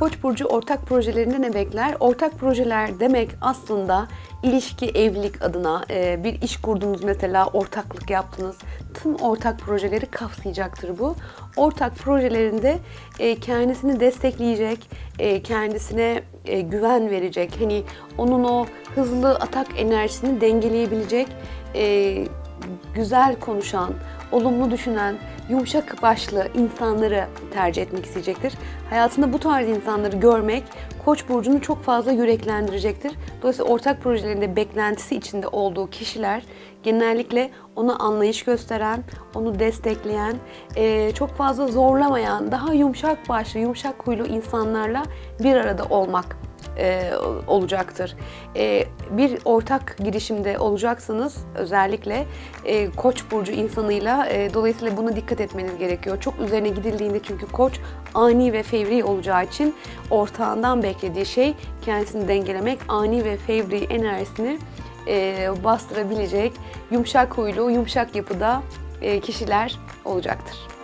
Koç burcu ortak projelerinde ne bekler? Ortak projeler demek aslında ilişki, evlilik adına e, bir iş kurdunuz mesela, ortaklık yaptınız. Tüm ortak projeleri kapsayacaktır bu. Ortak projelerinde e, kendisini destekleyecek, e, kendisine güven verecek. Hani onun o hızlı atak enerjisini dengeleyebilecek, güzel konuşan, olumlu düşünen, yumuşak başlı insanları tercih etmek isteyecektir. Hayatında bu tarz insanları görmek Koç burcunu çok fazla yüreklendirecektir. Dolayısıyla ortak projelerinde beklentisi içinde olduğu kişiler genellikle ona anlayış gösteren, onu destekleyen, eee, çok fazla zorlamayan, daha yumuşak başlı, yumuşak huylu insanlarla bir arada olmak e, olacaktır. E, bir ortak girişimde olacaksanız özellikle e, Koç burcu insanıyla e, dolayısıyla buna dikkat etmeniz gerekiyor. Çok üzerine gidildiğinde çünkü Koç ani ve fevri olacağı için ortağından beklediği şey kendisini dengelemek, ani ve fevri enerjisini e, bastırabilecek yumuşak huylu, yumuşak yapıda e, kişiler olacaktır.